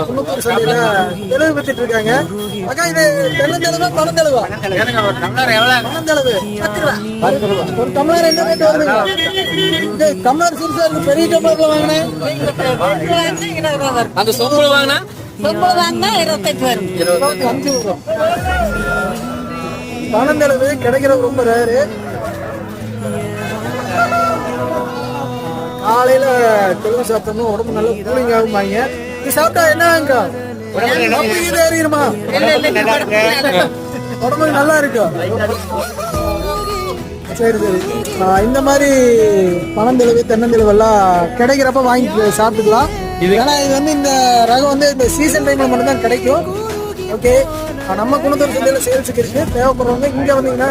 குன்னத்தூர் சந்தையில தெளிவு வித்துட்டு இருக்காங்க. அக்கா இது தென்னந்தெழுவா பனந்தெழுவா பனந்தெழுவு ஒரு டம்ளர் என்ன ரேட் வருதுங்க. டம்ளர் சிறுசா இருக்கு பெரிய வாங்கினேன். அந்த சொம்புல வாங்கினா? இருபத்தி அஞ்சு வரும். பனந்தெழுவு கிடைக்கிறது ரொம்ப ரேரு காலையில தெளிவு சாப்பிட்டோம்னா உடம்பு நல்லா கூலிங் ஆகுமாங்க இது சாப்பிட்டா என்னங்க அப்படியே ஏறிடுமா? உடம்பு நல்லா இருக்கும் சரி சரி. இந்த மாதிரி பனந்தெழுவு தென்னந்தெழுவு எல்லாம் கிடைக்கிறப்ப வாங்கி சாப்பிட்டுக்கலாம். ஏன்னா இது வந்து இந்த ரகம் வந்து இந்த சீசன் டைம்ல மட்டும் தான் கிடைக்கும். ஓகே நம்ம குணத்தூர் சந்தையில சேல்ஸுக்கு இருக்கு. தேவைப்படுறவங்க இங்க வந்தீங்கன்னா